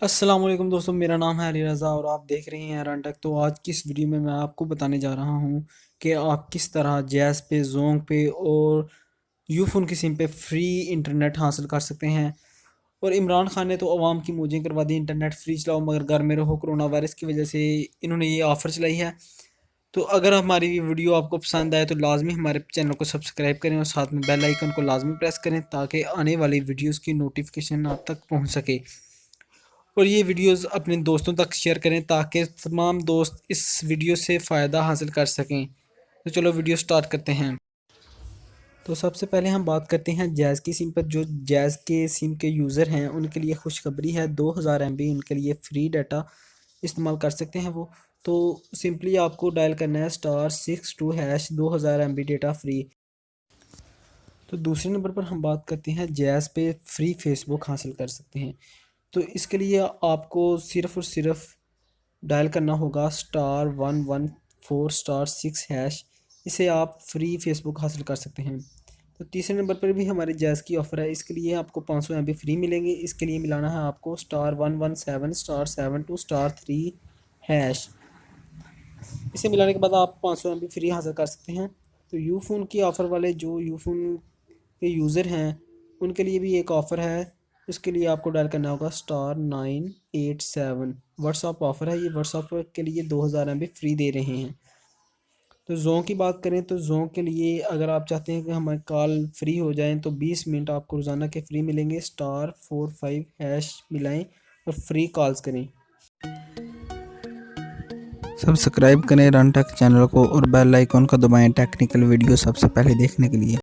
السلام علیکم دوستوں میرا نام ہے علی رضا اور آپ دیکھ رہے ہیں رن ٹیک تو آج کی اس ویڈیو میں میں آپ کو بتانے جا رہا ہوں کہ آپ کس طرح جیز پہ، زونگ پہ اور یو فون کی سم پہ فری انٹرنیٹ حاصل کر سکتے ہیں۔ اور عمران خان نے تو عوام کی موجیں کروا دی انٹرنیٹ فری چلاؤ مگر گھر میں رہو، کرونا وائرس کی وجہ سے انہوں نے یہ آفر چلائی ہے۔ تو اگر ہماری ویڈیو آپ کو پسند آئے تو لازمی ہمارے چینل کو سبسکرائب کریں اور ساتھ میں بیل آئیکن کو لازمی پریس کریں تاکہ آنے والی ویڈیوز کی نوٹیفکیشن آپ تک پہنچ سکے۔ اور یہ ویڈیوز اپنے دوستوں تک شیئر کریں تاکہ تمام دوست اس ویڈیو سے فائدہ حاصل کر سکیں۔ تو چلو ویڈیو سٹارٹ کرتے ہیں۔ تو سب سے پہلے ہم بات کرتے ہیں جیز کی سم پر۔ جو جیز کے سم کے یوزر ہیں، ان کے لیے خوشخبری ہے۔ دو ہزار ایم بی ان کے لیے فری ڈیٹا استعمال کر سکتے ہیں وہ۔ تو سمپلی آپ کو ڈائل کرنا ہے سٹار سکس ٹو ہیش دو ہزار ایم بی ڈیٹا فری۔ تو دوسرے نمبر پر ہم بات کرتے ہیں جیز پہ فری فیس بک حاصل کر سکتے ہیں۔ تو اس کے لیے آپ کو صرف اور صرف ڈائل کرنا ہوگا star one one four star six hash اسے آپ فری فیس بک حاصل کر سکتے ہیں۔ تو تیسرے نمبر پر بھی ہمارے جیز کی آفر ہے۔ اس کے لیے آپ کو پانچ سو ایم بی فری ملیں گے۔ اس کے لیے ملانا ہے آپ کو star one one seven star seven two star three hash اسے ملانے کے بعد آپ پانچ سو ایم بی فری حاصل کر سکتے ہیں۔ تو یو فون کی آفر والے جو یو فون کے یوزر ہیں، ان کے لیے بھی ایک آفر ہے۔ اس کے لیے آپ کو ڈائل کرنا ہوگا star nine eight seven WhatsApp offer ہے، یہ واٹس اپ کے لیے دو ہزار ایم بی فری دے رہے ہیں۔ تو زون کی بات کریں تو زون کے لیے اگر آپ چاہتے ہیں کہ ہمارے کال فری ہو جائیں تو بیس منٹ آپ کو روزانہ کے فری ملیں گے۔ سٹار فور فائیو ہیش ملائیں اور فری کالز کریں۔ سبسکرائب کریں رن ٹیک چینل کو اور بیل آئیکن کو دبائیں ٹیکنیکل ویڈیو سب سے پہلے دیکھنے کے لیے۔